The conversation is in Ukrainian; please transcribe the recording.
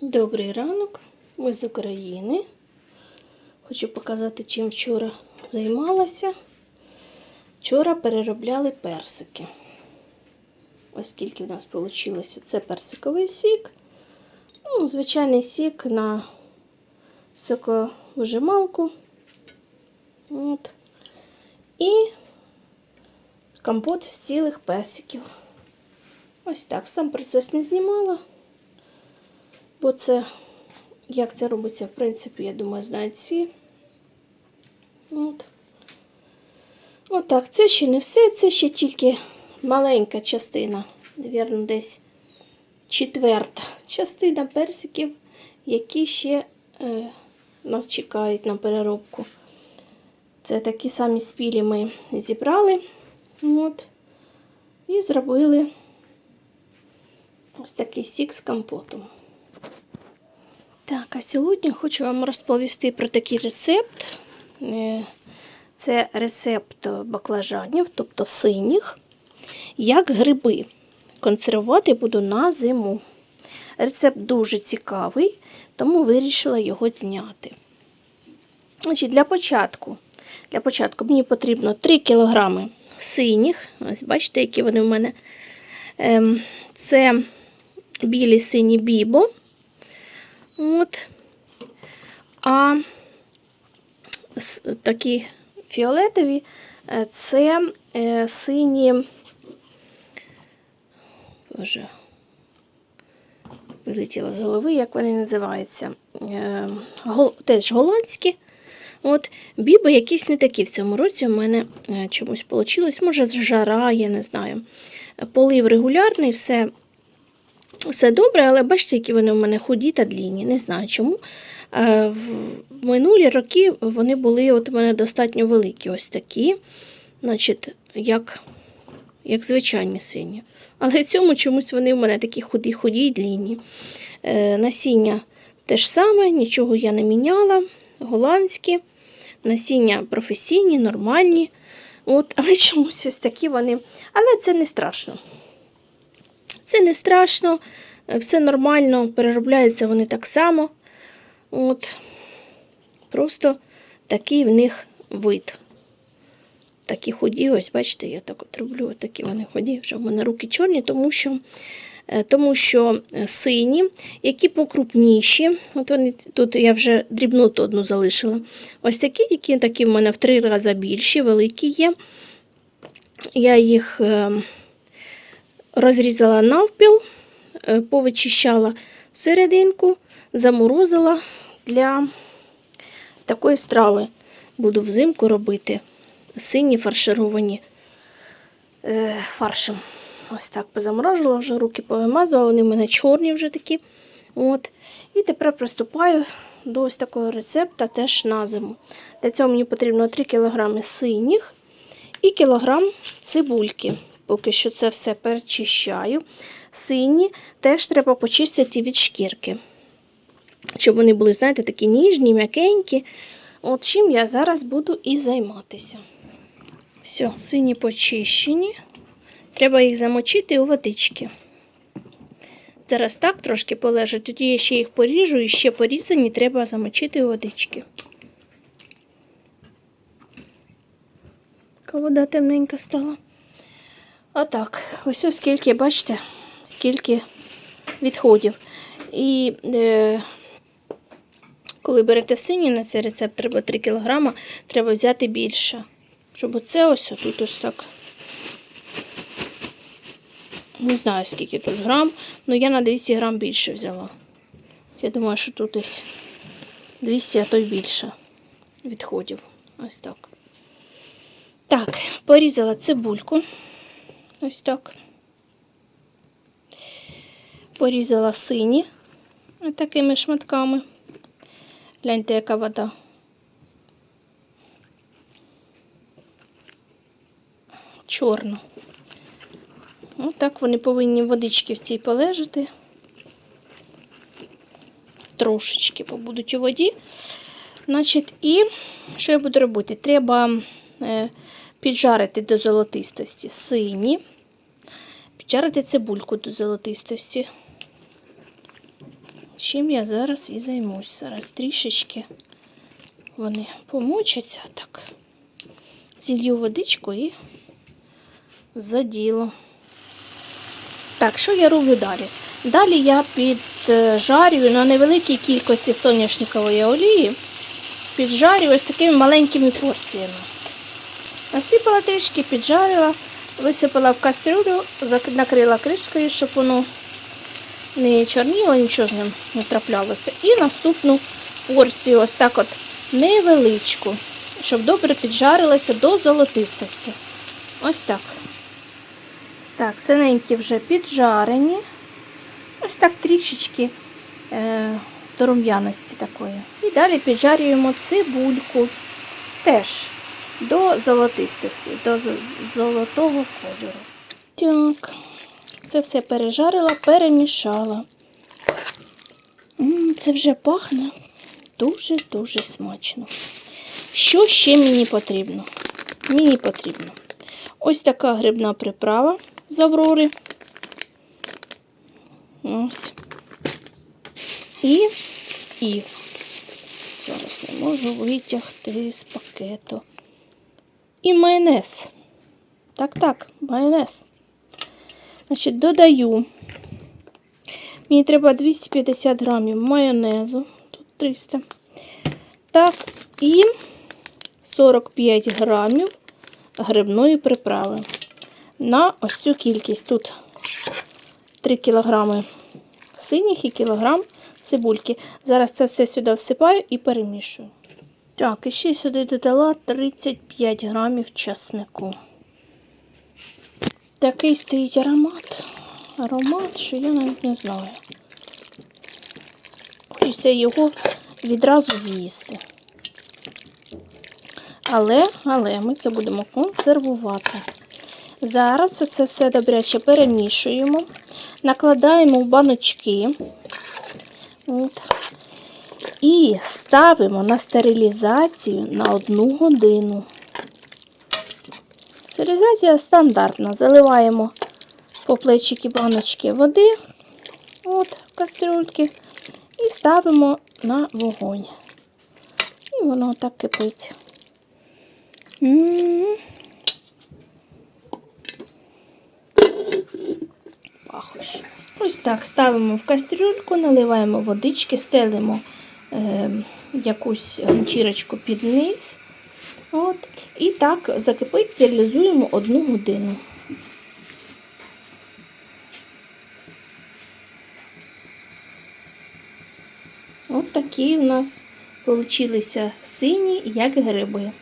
Добрий ранок, ми з України. Хочу показати, чим вчора займалася. Вчора переробляли персики. Ось скільки в нас вийшло. Це персиковий сік. Ну, звичайний сік на соковижималку. От. І компот з цілих персиків. Ось так. Сам процес не знімала. Бо це, як це робиться, в принципі, я думаю, знають всі. От. Отак, це ще не все, це ще тільки маленька частина, навірно, десь четверта частина персиків, які ще е, нас чекають на переробку. Це такі самі спілі ми зібрали. От, і зробили ось такий сік з компотом. Так, а сьогодні хочу вам розповісти про такий рецепт. Е, Це рецепт баклажанів, тобто синіх, як гриби. Консервувати буду на зиму. Рецепт дуже цікавий, тому вирішила його зняти. Значить, Для початку для початку мені потрібно 3 кг синіх. Ось бачите, які вони в мене. Ем, Це білі сині бібо. От. А такі фіолетові е, це е, сині. Боже, вилетіло з голови, як вони називаються. Е, теж голландські. От, біби якісь не такі в цьому році у мене чомусь вийшло. Може, жара, я не знаю. Полив регулярний, все все добре, але бачите, які вони у мене худі та длінні. Не знаю чому. Е, В минулі роки вони були от у мене достатньо великі, ось такі, значить, як, як звичайні сині. Але в цьому чомусь вони у мене такі худі, худі і длінні. Е, Насіння те ж саме, нічого я не міняла. Голландські, насіння професійні, нормальні. От, але чомусь ось такі вони. Але це не страшно. Це не страшно, е, все нормально, переробляються вони так само. От. Просто такий в них вид. Такі ході, ось, бачите, я так от роблю, такі вони ході, вже в мене руки чорні, тому що, е, тому що е, сині, які покрупніші. От вони, тут я вже дрібноту одну залишила. Ось такі, які такі в мене в три рази більші, великі є. Я їх. Розрізала навпіл, е, повичищала серединку, заморозила для такої страви. Буду взимку робити сині фаршировані е, фаршем. Ось так позаморожила, вже руки повимазала, вони в мене чорні вже такі. От. І тепер приступаю до ось такого рецепта теж на зиму. Для цього мені потрібно 3 кг синіх і кілограм цибульки. Поки що це все перечищаю. Сині теж треба почистити від шкірки. Щоб вони були, знаєте, такі ніжні, м'якенькі. От чим я зараз буду і займатися. Все, сині почищені. Треба їх замочити у водички. Зараз так трошки полежать, тоді я ще їх поріжу і ще порізані треба замочити у водички. Така вода темненька стала. Отак. Ось ось скільки, бачите, скільки відходів. І е, коли берете сині на цей рецепт, треба 3 кг, треба взяти більше. Щоб оце ось тут ось так. Не знаю, скільки тут грам, але я на 200 грам більше взяла. Я думаю, що тут десь 200, а то й більше відходів. Ось так. Так, порізала цибульку. Ось так. Порізала сині такими шматками. Гляньте, яка вода. Чорна. Отак вони повинні водички в цій полежати. Трошечки побудуть у воді. Значить, і що я буду робити? Треба е, піджарити до золотистості сині, піджарити цибульку до золотистості. чим я зараз і займусь. Зараз трішечки вони помочаться так. Зілью водичку і за діло. Так, що я роблю далі? Далі я піджарюю на невеликій кількості соняшникової олії, піджарюю ось такими маленькими порціями. Насипала трішки, піджарила, висипала в кастрюлю, накрила кришкою, щоб воно не чорніло, нічого з ним не траплялося. І наступну порцію, ось так от невеличку, щоб добре піджарилося до золотистості. Ось так. Так, синенькі вже піджарені. Ось так трішечки е, до рум'яності такої. І далі піджарюємо цибульку теж до золотистості, до золотого кольору. Так, це все пережарила, перемішала. Це вже пахне дуже-дуже смачно. Що ще мені потрібно? Мені потрібно ось така грибна приправа з Аврори. Ось. І, і. Зараз не можу витягти з пакету. І майонез. Так, так, майонез. Значить, додаю. Мені треба 250 грамів майонезу. Тут 300. Так, і 45 грамів грибної приправи. На ось цю кількість. Тут 3 кілограми синіх і кілограм цибульки. Зараз це все сюди всипаю і перемішую. Так, і ще сюди додала 35 грамів часнику. Такий стоїть аромат. Аромат, що я навіть не знаю. Хочеться його відразу з'їсти. Але, але ми це будемо консервувати. Зараз це все добряче перемішуємо, накладаємо в баночки. От. І ставимо на стерилізацію на одну годину. Стерилізація стандартна. Заливаємо по плечики баночки води от, кастрюльки і ставимо на вогонь. І воно так кипить. М. Пахощ. Ось так ставимо в кастрюльку, наливаємо водички, стелимо е, якусь ганчірочку під низ. От. І так закипить, стерилізуємо одну годину. От такі у нас получилися сині, як гриби.